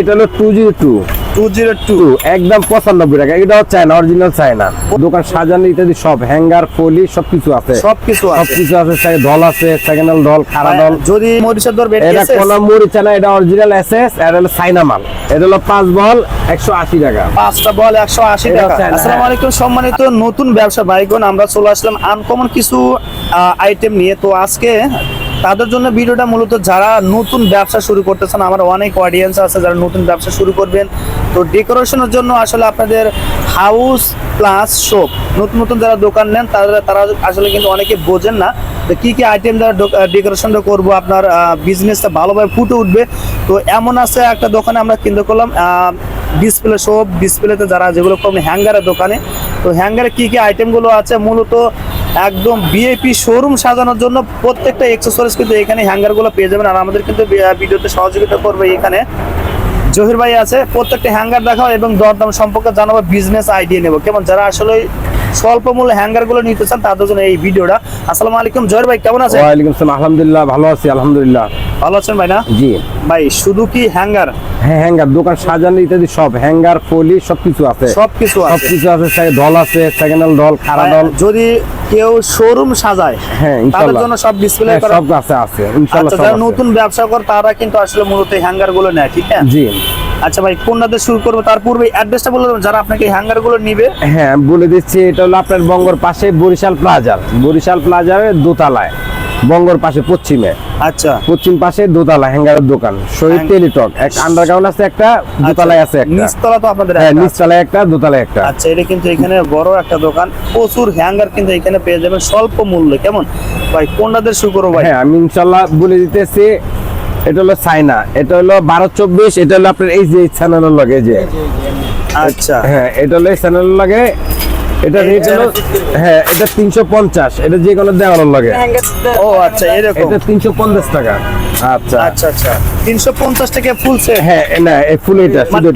এটা হলো two zero two two zero two একদম পঁচানব্বই টাকা। এটাও চায়না অরিজিনাল চায়না দোকান সাজানো ইত্যাদি সব হ্যাঙ্গার ফলি সবকিছু আছে। সবকিছু আছে। সবকিছু আছে ঢল আছে সেকেন্ড হ্যান্ড ঢল খাড়া ঢল যদি মরিচের দর বেড়ে এটা কোন মরিচা না এটা অরিজিনাল এসএস হলো চাইনা মাল। এটা হলো পাঁচ বল একশো আশি টাকা। পাঁচটা বল একশো আশি এটা টাকা। আসসালামু হ্যাঁ। আলাইকুম সম্মানিত নতুন ব্যবসা ভাইগণ আমরা চলে আসলাম আনকমন কিছু আইটেম নিয়ে। তো আজকে তাদের জন্য ভিডিওটা মূলত যারা নতুন ব্যবসা শুরু করতেছেন, আমার অনেক অডিয়েন্স আছে যারা নতুন ব্যবসা শুরু করবেন। তো ডেকোরেশনের জন্য আসলে আপনাদের হাউস প্লাস শপ নতুন নতুন যারা দোকান নেন, তারা তারা আসলে কিন্তু অনেকে বোঝেন না তো কী কী আইটেম দ্বারা ডেকোরেশনটা করব, আপনার বিজনেসটা ভালোভাবে ফুটে উঠবে। তো এমন আছে একটা দোকানে আমরা কিনতে করলাম ডিসপ্লে সব ডিসপ্লেতে যারা যেগুলো কম হ্যাঙ্গারের দোকানে। তো হ্যাঙ্গারে কী কী আইটেমগুলো আছে? মূলত একদম বিএপি শোরুম সাজানোর জন্য প্রত্যেকটা এক্সেসরিজ কিন্তু এখানে হ্যাঙ্গারগুলো পেয়ে যাবেন। আর আমাদের কিন্তু ভিডিওতে সহযোগিতা করবে এখানে। জহির ভাই আছে, প্রত্যেকটা হ্যাঙ্গার দেখাও এবং দরদাম সম্পর্কে জানাব বিজনেস আইডিয়া নেব। কেমন? যারা আসলে স্বল্প মূল্যে হ্যাঙ্গারগুলো নিতে চান তাদের জন্য এই ভিডিওটা। আসসালামু আলাইকুম জহির ভাই কেমন আছেন? ওয়ালাইকুম সালাম আলহামদুলিল্লাহ ভালো আছি আলহামদুলিল্লাহ। ভালো আছেন ভাই না? জি। ভাই শুধু কি হ্যাঙ্গার হ্যাঁ হ্যাঙ্গার দোকান সাজানো ইত্যাদি সব হ্যাঙ্গার ফলি সবকিছু আছে। সবকিছু আছে। সবকিছু আছে আছে সেকেন্ড হ্যান্ড ঢল খাড়া ঢল যদি কেউ শোরুম সাজায় হ্যাঁ তাদের জন্য সব ডিসপ্লে হ্যাঁ, করা সব আছে আছে ইনশাল্লাহ আচ্ছা যারা নতুন ব্যবসা করে তারা কিন্তু আসলে মূলত হ্যাঙ্গারগুলো নেয় ঠিক আছে? জি। আচ্ছা ভাই কোনটাতে শুরু করব? তার পূর্বে অ্যাড্রেসটা বলে দেবেন যারা আপনাকে হ্যাঙ্গারগুলো নিবে। হ্যাঁ বলে দিচ্ছি এটা হলো আপনার বঙ্গর পাশে বরিশাল প্লাজার বরিশাল প্লাজার দোতলায় বঙ্গর পাশে পশ্চিমে। আচ্ছা। পশ্চিম পাশে দোতলা হ্যাঙ্গারের দোকান। শহীদ টেলিটক এক আন্ডারগ্রাউন্ড আছে একটা দোতলায় আছে একটা। নিচতলা তো আপনাদের হ্যাঁ। নিচতলায় একটা দোতলায় একটা। আচ্ছা এটা কিন্তু এখানে বড় একটা দোকান। প্রচুর হ্যাঙ্গার কিন্তু এখানে পেয়ে যাবেন স্বল্প মূল্যে। কেমন? ভাই কোনটাতে শুরু করব ভাই? হ্যাঁ আমি ইনশাল্লাহ বলে দিতেছি এটা হলো চাইনা এটা হলো বারো চব্বিশ এটা হলো আপনার এই যে চ্যানেলের লগে যে। আচ্ছা। হ্যাঁ এটা হলো এই চ্যানেলের লগে এটা রেট হলো হ্যাঁ এটা তিনশো পঞ্চাশ এটা যে কোনো দেওয়ানোর লগে। ও আচ্ছা এরকম। এটা তিনশো পঞ্চাশ টাকা। আচ্ছা। আচ্ছা আচ্ছা। তিনশো পঞ্চাশ টাকা ফুল হ্যাঁ না এই ফুল এটা শুধু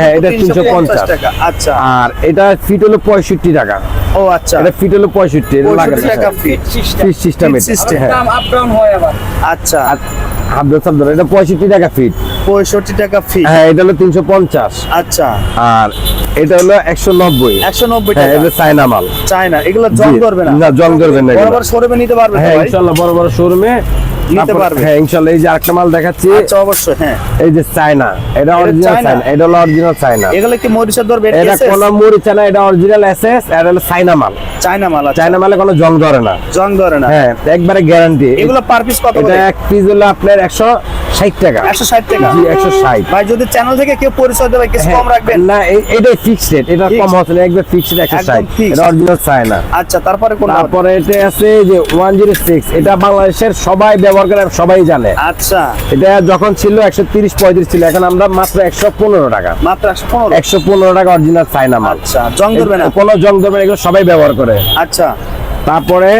হ্যাঁ এটা তিনশো পঞ্চাশ টাকা আচ্ছা। আর এটা ফিট হলো পঁয়ষট্টি টাকা। ও আচ্ছা। এটা ফিট হলো পঁয়ষট্টি এটা লাগে টাকা ফিট সিস্টেম system। হ্যাঁ। আচ্ছা। হাবদা সাবদার এটা পঁয়ষট্টি টাকা ফিট পঁয়ষট্টি টাকা ফিট হ্যাঁ এটা হলো তিনশো পঞ্চাশ। আচ্ছা। আর এটা হলো একশো নব্বই। একশো নব্বই হ্যাঁ টাকা। এটা চায়না মাল। চায়না এগুলো জং জি। করবে না? না, জং ধরবে না বড় বড় শোরুমে নিতে পারবে হ্যাঁ ইনশাল্লাহ বড় বড় শোরুমে নিতে পারবে। হ্যাঁ ইনশাল্লাহ এই যে আরেকটা মাল দেখাচ্ছি। আচ্ছা অবশ্যই হ্যাঁ। এই যে চায়না এটা অরিজিনাল চায়না? এটা হলো অরিজিনাল চায়না। এগুলো কি মরিচের ধরবে এটা কোন মরিচা না এটা অরিজিনাল এসএস আর হলো চায়না মাল। চায়না মাল আছে চায়না মালে কোনো জং ধরে না। জং ধরে না। হ্যাঁ একবারে গ্যারান্টি এগুলো পার পিস কত এটা এক পিস হলো আপনার একশো ষাট টাকা। একশো ষাট টাকা। জি একশো ষাট। ভাই যদি চ্যানেল থেকে কেউ পরিচয় দেবে কিছু কম রাখবেন? না এটাই ফিক্সড রেট এটা কম হচ্ছে না একবার ফিক্সড একশো ষাট। এটা অরিজিনাল চায়না আচ্ছা তারপরে কোন তারপরে এটা আছে যে ওয়ান জিরো সিক্স এটা বাংলাদেশের সবাই ব্যবহার করে সবাই জানে। আচ্ছা। এটা যখন ছিল একশো তিরিশ পঁয়ত্রিশ ছিল এখন আমরা মাত্র একশো পনেরো টাকা। মাত্র একশো পনেরো? একশো পনেরো টাকা অরিজিনাল চায়না মাল। আচ্ছা জং ধরবে না? কোনো জং ধরবে না, এগুলো সবাই ব্যবহার করে। আচ্ছা। তারপরে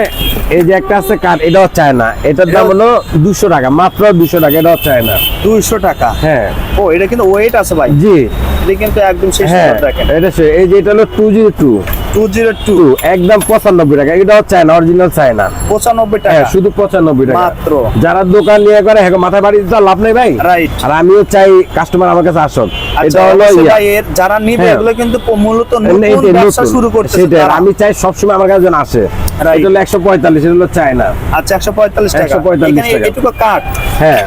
এই যে একটা আছে কাঠ এটাও চায় না এটার দাম হলো দুশো টাকা মাত্র দুশো টাকা এটাও চায় না দুইশো টাকা? হ্যাঁ। ও এটা কিন্তু ওয়েট আছে ভাই। জি। এটা কিন্তু একদম শেষ হ্যাঁ এটা এই যে এটা হলো টু জিরো টু একদম টাকা। না অরিজিনাল হ্যাঁ টাকা। শুধু পঁচানব্বই টাকা। মাত্র। যারা দোকান নিয়ে করে হ্যাঁ মাথায় বাড়ি দিতে লাভ নেই ভাই। রাইট আর আমিও চাই কাস্টমার আমার কাছে আসুক। আচ্ছা এটা হলো যারা নিবে হ্যাঁ। এগুলো কিন্তু মূলত নতুন ব্যবসা শুরু সেটাই। আমি চাই সবসময় আমার কাছে যেন আসে. এটা হলো একশো পঁয়তাল্লিশ এটা হলো চায়না আচ্ছা একশো পঁয়তাল্লিশ টাকা। 145 এখানে টাকা। এটুকু কাঠ হ্যাঁ।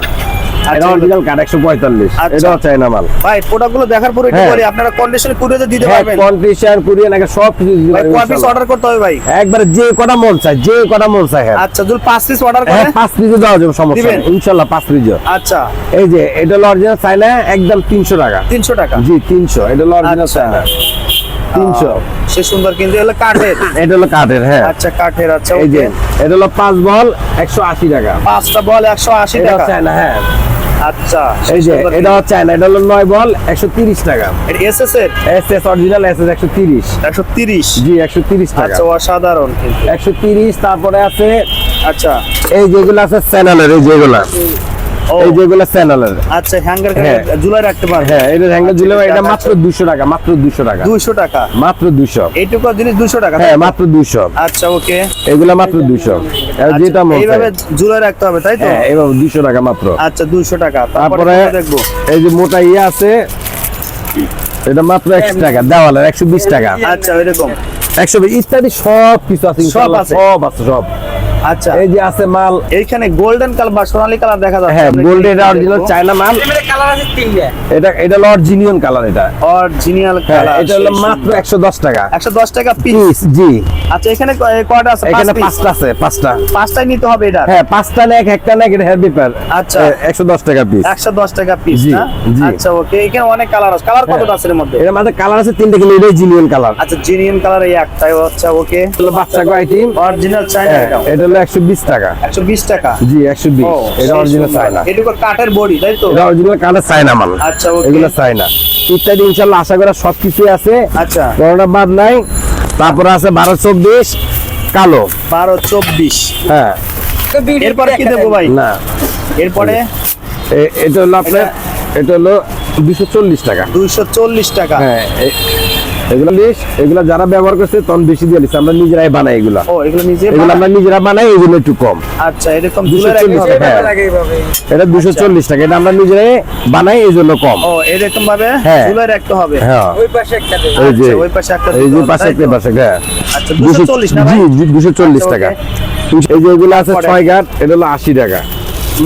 এটা আচ্ছা, অরিজিনাল কাঠ একশো পঁয়তাল্লিশ। আচ্ছা। এটাও চায়না মাল ভাই প্রোডাক্ট দেখার পরে একটু হ্যাঁ। বলি আপনারা কন্ডিশন কুরিয়ারে দিতে হ্যাঁ পারবেন? কন্ডিশন কুরিয়ান আগে সব কিছু দিতে ভাই কয় পিস অর্ডার করতে হবে ভাই। একবারে যে কটা মন চায় যে কটা মন চায় হ্যাঁ। আচ্ছা যদি পিস অর্ডার করে। পিসও দেওয়া যাবে সমস্যা নেই। ইনশাল্লাহ পাঁচ পিসও আচ্ছা। এই যে এটা হলো অরিজিনাল চায়না একদম তিনশো টাকা। তিনশো টাকা। জি তিনশো। এটা হলো অরিজিনাল। চায়না তিনশো। সে সুন্দর কিন্তু কাঠের। এটা হলো কাঠের হ্যাঁ। আচ্ছা কাঠের আচ্ছা এই যে এটা হলো পাঁচ বল একশো আশি টাকা। পাঁচটা বল একশো আশি এটা টাকা। চায়না হ্যাঁ। আচ্ছা। এই যে এটা হচ্ছে না এটা হলো নয় বল একশো তিরিশ টাকা। এস এস এর? S S original S S একশো তিরিশ। একশো তিরিশ? জি একশো তিরিশ টাকা। আচ্ছা অসাধারণ কিন্তু। একশো তিরিশ তারপরে আছে আচ্ছা। এই যেগুলো আছে চ্যানেলের এই যেগুলা। এই যেগুলো চ্যানেলের। আচ্ছা হ্যাঙ্গার হ্যাঁ। ঝুলাই রাখতে পারবে? হ্যাঁ এটা হ্যাঙ্গার ঝুলে এটা মাত্র দুশো টাকা মাত্র দুশো টাকা। দুইশো টাকা। মাত্র দুশো। এইটুকু জিনিস দুশো টাকা হ্যাঁ মাত্র দুশো। আচ্ছা ওকে। এগুলা মাত্র দুশো। যেটা মন এইভাবে ঝুলে রাখতে হবে তাই তো? হ্যাঁ টাকা মাত্র। আচ্ছা দুইশো টাকা। তারপরে দেখব? এই যে মোটা ইয়ে আছে এটা মাত্র একশো টাকা দেওয়ালের একশো বিশ টাকা। আচ্ছা এরকম একশো বিশ ইত্যাদি সব কিছু আছে সব আছে? সব আছে সব। আচ্ছা। এই যে আছে মাল। এইখানে গোল্ডেন কালার বা সোনালী কালার দেখা যাচ্ছে। হ্যাঁ আমরা গোল্ড এটা অরিজিনাল? চায়না মাল। কালার আছে তিনটা। এটা এটা হলো অরিজিনিয়ন কালার এটা। অরিজিনাল হ্যাঁ কালার এটা হলো মাত্র একশো দশ টাকা। একশো দশ টাকা পিস জি। আচ্ছা এখানে কয়টা আছে? এখানে পাঁচটা আছে পাঁচটা। পাঁচটাই নিতে হবে এটা হ্যাঁ পাঁচটা না এক একটা না এটা হেয়ার পেপার আচ্ছা। একশো দশ টাকা পিস একশো দশ টাকা পিস জি, না? আচ্ছা ওকে এখানে অনেক কালার আছে। কালার কতটা আছে এর মধ্যে? এর মধ্যে কালার আছে তিনটা কিন্তু এটাই জিনিয়ন কালার আচ্ছা জিনিয়ান কালার এই একটাই আচ্ছা ওকে বাচ্চা আইটেম অরিজিনাল চাইনা এটা এটা হলো একশো বিশ টাকা। একশো বিশ টাকা? জি একশো বিশ। ও, এটা অরিজিনাল চায়না। এটুকু কাঠের বডি তাই তো? এটা অরিজিনাল কালার চায়না মাল। আচ্ছা এগুলো চায়না। ইত্যাদি ইনশাল্লাহ আশা করা সবকিছুই আছে। আচ্ছা। কোনোটা বাদ নাই। তারপরে আছে বারো চব্বিশ কালো। বারো চব্বিশ। হ্যাঁ। এরপরে কি দেবো ভাই? না। এরপরে? এটা হলো আপনার এটা হলো দুশো চল্লিশ টাকা। দুইশো চল্লিশ টাকা। হ্যাঁ এগুলো বেশ এগুলো যারা ব্যবহার করছে তখন বেশি দিয়ে দিচ্ছে আমরা নিজেরাই বানাই এগুলা। ও এগুলো নিজে এগুলো আমরা নিজেরা বানাই এগুলো একটু কম। আচ্ছা দুশো চল্লিশ হ্যাঁ। এটা দুশো চল্লিশ টাকা এটা আমরা নিজেরাই বানাই এই জন্য কম। ও এরকম ভাবে হ্যাঁ। ঝুলে রাখতে হবে। হ্যাঁ। ওই পাশে একটা এই যে আচ্ছা, ওই পাশে একটা এই যে পাশে একটা পাশে হ্যাঁ। আচ্ছা দুশো চল্লিশ জি দুশো চল্লিশ আচ্ছা, টাকা। এই যে এগুলো আছে। ছয় গাট এটা হলো আশি টাকা।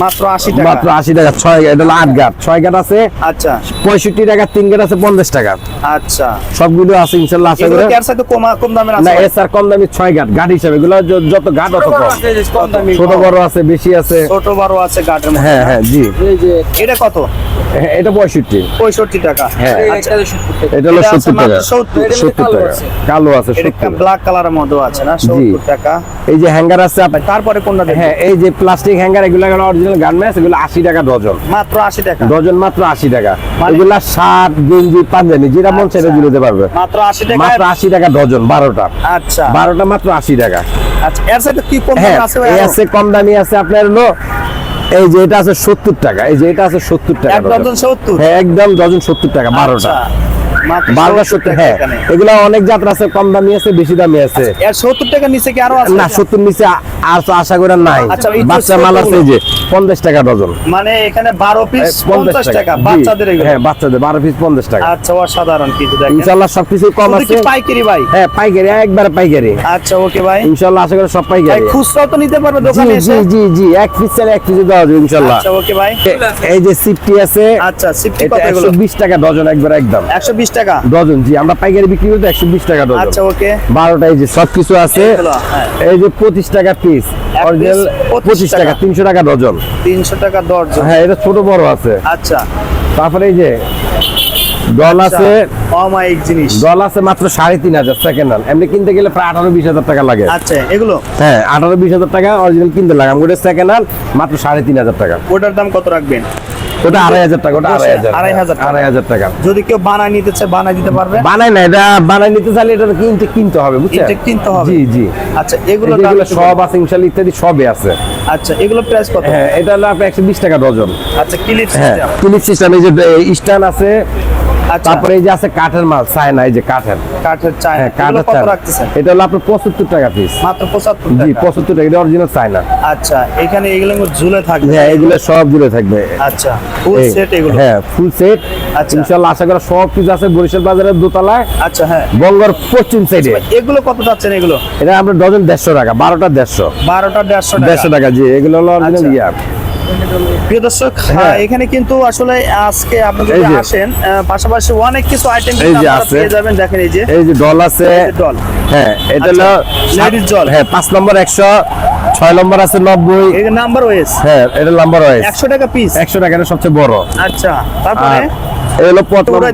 মাত্র টাকা। মাত্র আশি টাকা ছয় এটা হলো গাট ছয় গাট আছে আচ্ছা। পঁয়ষট্টি টাকা তিন গাট আছে পঞ্চাশ টাকা। আচ্ছা। সবগুলো আছে ইনশাল্লাহ আশা করে। সাথে কম কম দামের আছে? না এস আর কম দামি ছয় গাট গাট হিসাবে। এগুলো যত গাট বড় কম। ছোট বড় আছে বেশি আছে। ছোট বড় আছে গাটের মধ্যে হ্যাঁ হ্যাঁ জি। এই যে এটা কত? এটা পঁয়ষট্টি। পঁয়ষট্টি টাকা। হ্যাঁ। আচ্ছা। এটা হলো সত্তর টাকা। মাত্র 70 এটার মধ্যে সত্তর টাকা। কালো আছে ব্ল্যাক কালারের মধ্যে আছে না? সত্তর টাকা। এই যে হ্যাঙ্গার আছে তারপরে কোনটা হ্যাঁ এই যে প্লাস্টিক হ্যাঙ্গার এগুলো অরিজিনাল গার্মেন্টস এগুলো আশি টাকা ডজন। মাত্র আশি টাকা। ডজন মাত্র আশি টাকা। মানে- এগুলা শার্ট গেঞ্জি পাঞ্জাবি যেটা মন সেটা আচ্ছা। ঝুলতে পারবে। মাত্র আশি টাকা? মাত্র আশি টাকা ডজন বারোটা। আচ্ছা। বারোটা মাত্র আশি টাকা। আচ্ছা এর সাথে কি কম হ্যাঁ দাম? আছে কম দামি আছে আপনার হলো এই যে এটা আছে সত্তর টাকা এই যে এটা আছে সত্তর টাকা এক ডজন সত্তর? হ্যাঁ একদম ডজন সত্তর টাকা বারোটা। আচ্ছা, মাত্র বারোটা 70 সত্তর টাকা হ্যাঁ। এখানে। অনেক যাত্রা আছে কম দামি আছে বেশি দামি আছে। সত্তর টাকা নিচে কি আরও আছে? না সত্তর নিচে আর আশা করে নাই। আচ্ছা, এই তো বাচ্চা মাল আছে যে পঞ্চাশ টাকা ডজন। মানে এখানে বারো পিস পঞ্চাশ টাকা। বাচ্চাদের হ্যাঁ বাচ্চাদের বারো পিস পঞ্চাশ টাকা। আচ্ছা অসাধারণ কিছু ইনশাল্লাহ সবকিছু কম আছে। পাইকারি ভাই? হ্যাঁ পাইকারি একবারে পাইকারি। আচ্ছা ওকে ভাই। ইনশাল্লাহ আশা করি সব পাইকারি। খুচরাও তো নিতে পারবে জি দোকানে জি এসে? জি জি এক পিস চাইলে এক পিসে দেওয়া যাবে ইনশাল্লাহ আচ্ছা ওকে ভাই। এই যে সিফটি আছে আচ্ছা সিফটি কত এগুলো? একশো বিশ টাকা ডজন একবার একদম। একশো বিশ টাকা? ডজন জি আমরা পাইকারি বিক্রি করতে একশো বিশ টাকা ডজন। আচ্ছা ওকে। বারোটা এই যে সবকিছু আছে হ্যাঁ। এই যে পঁচিশ টাকা পিস অরিজিনাল পঁচিশ টাকা। তিনশো টাকা ডজন। তিনশো টাকা দর্জন হ্যাঁ এটা ছোট বড় আছে। আচ্ছা। তারপরে এই যে ডল আছে অমায়িক জিনিস। ডল আছে মাত্র সাড়ে তিন হাজার সেকেন্ড হ্যান্ড এমনি কিনতে গেলে প্রায় আঠারো বিশ হাজার টাকা লাগে। আচ্ছা এগুলো? হ্যাঁ আঠারো বিশ হাজার টাকা অরিজিনাল কিনতে লাগে। আমি সেকেন্ড হ্যান্ড মাত্র সাড়ে তিন হাজার টাকা। ওটার দাম কত রাখবেন? ওটা আড়াই হাজার টাকা ওটা আড়াই হাজার। আড়াই হাজার আড়াই হাজার টাকা। যদি কেউ বানায় নিতে চায় বানায় দিতে পারবে? বানায় না এটা বানায় নিতে চাইলে এটা কিনতে কিনতে হবে বুঝছেন? এটা কিনতে হবে। জি জি। আচ্ছা এগুলো এগুলো সব আছে ইনশাআল্লাহ ইত্যাদি সবই আছে। আচ্ছা এগুলো প্রাইস কত? হ্যাঁ এটা হলো আপনার একশো বিশ টাকা ডজন। আচ্ছা ক্লিপ সিস্টেম ক্লিপ সিস্টেম এই যে স্ট্যান্ড আছে তারপরে এই যে আছে কাঠের মাল চায়না এই যে কাঠের। কাঠের চাই হ্যাঁ কাঠের চায়না। এটা হলো আপনার পঁচাত্তর টাকা পিস মাত্র পঁচাত্তর জি পঁচাত্তর টাকা এটা অরিজিনাল চায়না। আচ্ছা এখানে এগুলো ঝুলে থাকবে। হ্যাঁ এগুলো সব জুড়ে থাকবে। আচ্ছা ফুল সেট এগুলো। হ্যাঁ ফুল সেট আচ্ছা। ইনশাল্লাহ আশা করা সব কিছু আছে বরিশাল বাজারের দোতলায়। আচ্ছা হ্যাঁ। বঙ্গর পশ্চিম সাইডে এগুলো কত যাচ্ছেন এগুলো? এটা আমরা ডজন দেড়শো টাকা বারোটা দেড়শো। বারোটা দেড়শো দেড়শো টাকা জি এগুলো হলো অরিজিনাল আচ্ছা। ইয়ার প্রিয় দর্শক হ্যাঁ। এখানে কিন্তু আসলে আজকে আপনি যদি আসেন পাশাপাশি অনেক কিছু আইটেম যে আপনারা। পেয়ে যাবেন দেখেন এই যে। এই যে ডল আছে। ডল হ্যাঁ এটা হলো লেডিস ladies জল। হ্যাঁ পাঁচ নম্বর একশো ছয় নম্বর আছে নব্বই। নাম্বার ওয়েস হ্যাঁ এটা নাম্বার ওয়েস একশো টাকা পিস একশো টাকা এটা সবচেয়ে বড়। আচ্ছা তারপরে?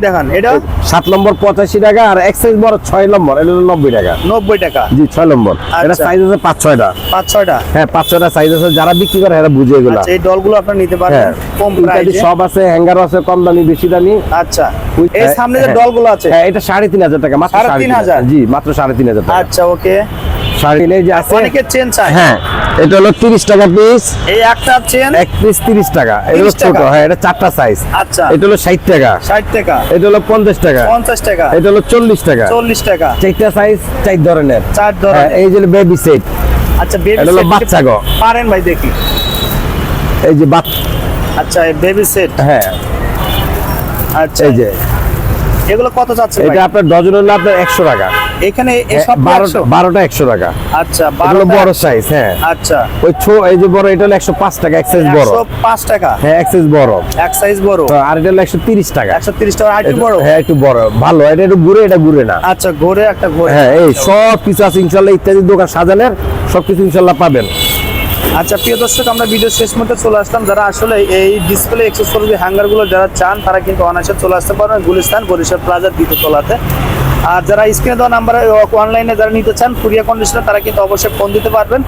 দেখান এটা? সাত নম্বর পঁচাশি টাকা আর এক সাইজ বড় ছয় নম্বর এটা হলো নব্বই টাকা। নব্বই টাকা। জি ছয় নম্বর। এটা আচ্ছা। সাইজ আছে পাঁচ ছয়টা। পাঁচ ছয়টা? হ্যাঁ পাঁচ ছয়টা সাইজ আছে। যারা বিক্রি করে এরা বুঝে এগুলা। আচ্ছা এই ডলগুলো আপনারা নিতে পারবেন হ্যাঁ। কম প্রাইসে সব আছে হ্যাঙ্গার আছে কম দামি বেশি দামি। আচ্ছা। এই হ্যাঁ, সামনে যে হ্যাঁ। ডলগুলো আছে? হ্যাঁ এটা সাড়ে তিন হাজার টাকা মাত্র সাড়ে তিন হাজার? জি মাত্র সাড়ে তিন হাজার টাকা। আচ্ছা ওকে। সাড়ে যে আছে। অনেকে চেন চায়। হ্যাঁ এটা হলো তিরিশ টাকা পিস এই একটা চেন? এক পিস তিরিশ টাকা। এটা ছোট হ্যাঁ এটা চারটা সাইজ আচ্ছা। এটা হলো ষাট টাকা। ষাট টাকা। এটা হলো পঞ্চাশ টাকা। পঞ্চাশ টাকা। এটা হলো চল্লিশ টাকা। চল্লিশ টাকা। চারটা সাইজ চার ধরনের। চার হ্যাঁ ধরনের এই যে বেবি সেট আচ্ছা বেবি এটা হলো বাচ্চা গো। পারেন ভাই দেখি। এই যে বাত আচ্ছা বেবি সেট হ্যাঁ। আচ্ছা। এই যে। এগুলো কত যাচ্ছে এটা আপনার ডজন হলো আপনার একশো টাকা। এখানে এই সব বারোটা একশো টাকা। আচ্ছা এগুলো বড় সাইজ হ্যাঁ। আচ্ছা। ওই ছো এই যে বড় এটা হলো একশো পাঁচ টাকা এক সাইজ বড়। 105 টাকা? হ্যাঁ এক সাইজ বড়। এক সাইজ বড়? আর এটা হলো একশো তিরিশ টাকা। 130 টাকা আর একটু বড়? হ্যাঁ একটু বড়। ভালো এটা একটু ঘুরে এটা ঘুরে না। আচ্ছা ঘোরে একটা ঘোরে। হ্যাঁ এই সব কিছু আছে ইনশাল্লাহ ইত্যাদি দোকান সাজানের সব কিছু ইনশাল্লাহ পাবেন। আচ্ছা প্রিয় দর্শক, আমরা ভিডিও শেষ মধ্যে চলে আসলাম। যারা আসলে এই ডিসপ্লে এক্সেসরি হ্যাঙ্গারগুলো যারা চান, তারা কিন্তু অনায়াসে চলে আসতে পারবেন গুলিস্তান বরিশাল প্লাজার দ্বিতীয় তলাতে। আর যারা স্ক্রিনে দেওয়া নাম্বারে অনলাইনে যারা নিতে চান কুরিয়া কন্ডিশনে তারা কিন্তু অবশ্যই ফোন দিতে পারবেন।